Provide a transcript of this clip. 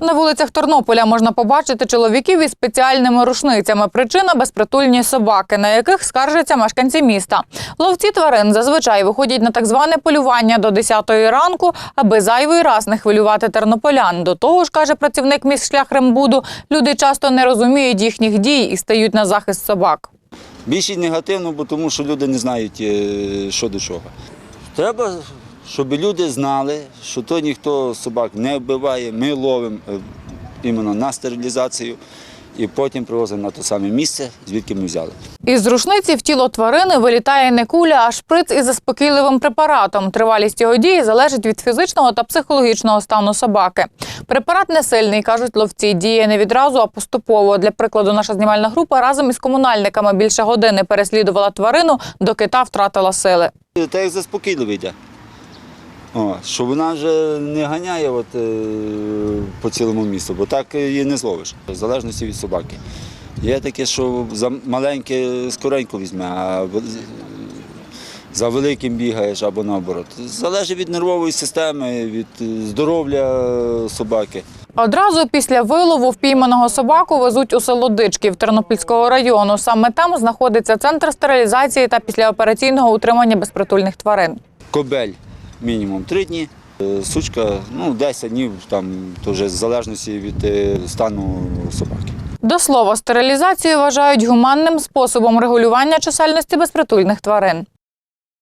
На вулицях Тернополя можна побачити чоловіків із спеціальними рушницями. Причина безпритульні собаки, на яких скаржаться мешканці міста. Ловці тварин зазвичай виходять на так зване полювання до 10-ї ранку, аби зайвий раз не хвилювати тернополян. До того ж, каже працівник міськшлях Рембуду, люди часто не розуміють їхніх дій і стають на захист собак. Більшість негативно, бо тому що люди не знають, е, що до чого. Треба, щоб люди знали, що то ніхто собак не вбиває, ми ловимо е, іменно на стерилізацію і потім привозимо на те саме місце, звідки ми взяли. Із рушниці в тіло тварини вилітає не куля, а шприц із заспокійливим препаратом. Тривалість його дії залежить від фізичного та психологічного стану собаки. Препарат не сильний, кажуть ловці. Діє не відразу, а поступово. Для прикладу, наша знімальна група разом із комунальниками більше години переслідувала тварину, доки та втратила сили. Так як заспокійливо йде. О, що вона вже не ганяє от, е, по цілому місту, бо так її не зловиш, в залежності від собаки. Є таке, що за маленьке скоренько візьме, а за великим бігаєш або наоборот. Залежить від нервової системи, від здоров'я собаки. Одразу після вилову впійманого собаку везуть у село Дичків Тернопільського району. Саме там знаходиться центр стерилізації та післяопераційного утримання безпритульних тварин. Кобель мінімум три дні, е, сучка ну, 10 днів, там, то вже в залежності від е, стану собаки. До слова, стерилізацію вважають гуманним способом регулювання чисельності безпритульних тварин.